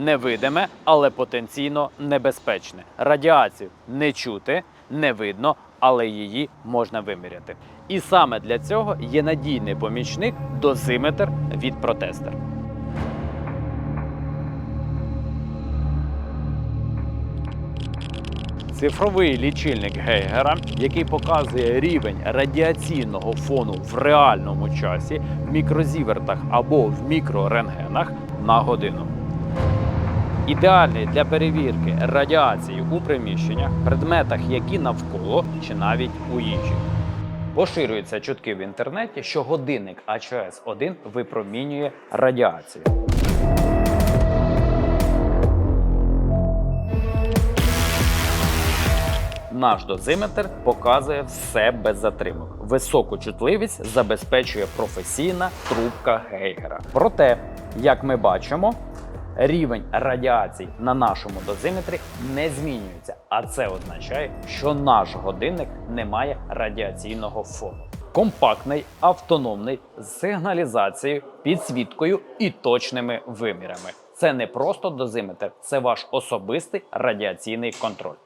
невидиме, але потенційно небезпечне. Радіацію не чути, не видно, але її можна виміряти. І саме для цього є надійний помічник дозиметр від протестер. Цифровий лічильник Гейгера, який показує рівень радіаційного фону в реальному часі в мікрозівертах або в мікрорентгенах на годину. Ідеальний для перевірки радіації у приміщеннях, предметах, які навколо, чи навіть у їжі. Поширюються чутки в інтернеті, що годинник АЧС-1 випромінює радіацію. Наш дозиметр показує все без затримок. Високу чутливість забезпечує професійна трубка Гейгера. Проте, як ми бачимо, рівень радіації на нашому дозиметрі не змінюється, а це означає, що наш годинник не має радіаційного фону. Компактний, автономний з сигналізацією, підсвіткою і точними вимірами. Це не просто дозиметр, це ваш особистий радіаційний контроль.